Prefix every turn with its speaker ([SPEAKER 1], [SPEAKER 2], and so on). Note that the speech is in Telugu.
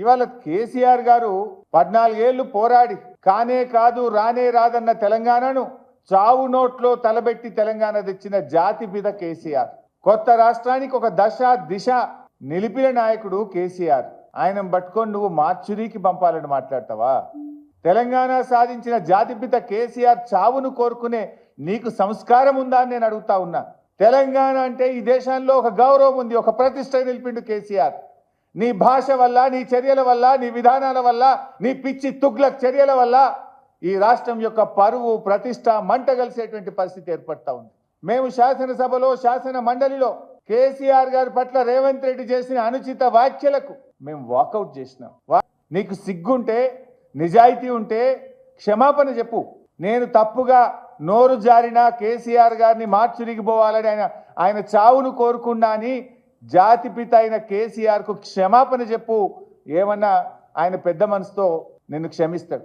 [SPEAKER 1] ఇవాళ కేసీఆర్ గారు పద్నాలుగేళ్ళు పోరాడి కానే కాదు రానే రాదన్న తెలంగాణను చావు నోట్లో తలబెట్టి తెలంగాణ తెచ్చిన జాతిపిత కేసీఆర్. కొత్త రాష్ట్రానికి ఒక దశ దిశ నిలిపిన నాయకుడు కేసీఆర్. ఆయన పట్టుకొని నువ్వు మార్చురీకి పంపాలని మాట్లాడతావా? తెలంగాణ సాధించిన జాతిపిత కేసీఆర్ చావును కోరుకునే నీకు సంస్కారం ఉందా అని నేను అడుగుతా ఉన్నా. తెలంగాణ అంటే ఈ దేశంలో ఒక గౌరవం ఉంది ఒక ప్రతిష్ట నిలిపిండు కేసీఆర్. నీ భాష వల్ల నీ చర్యల వల్ల నీ విధానాల వల్ల నీ పిచ్చి తుగ్లక్ చర్యల వల్ల ఈ రాష్ట్రం యొక్క పరువు ప్రతిష్ట మంట కలిసేటువంటి పరిస్థితి ఏర్పడతా ఉంది. మేము శాసనసభలో శాసన మండలిలో కేసీఆర్ గారి పట్ల రేవంత్ రెడ్డి చేసిన అనుచిత వ్యాఖ్యలకు మేము వాకౌట్ చేసినాం. వా- నీకు సిగ్గుంటే నిజాయితీ ఉంటే క్షమాపణ చెప్పు. నేను తప్పుగా నోరు జారిన కేసీఆర్ గారిని మార్చురిగిపోవాలని ఆయన ఆయన చావును కోరుకున్నా అని జాతిపిత అయిన కేసీఆర్కు క్షమాపణ చెప్పు. ఏమన్నా ఆయన పెద్ద మనసుతో నిన్ను క్షమిస్తాడు.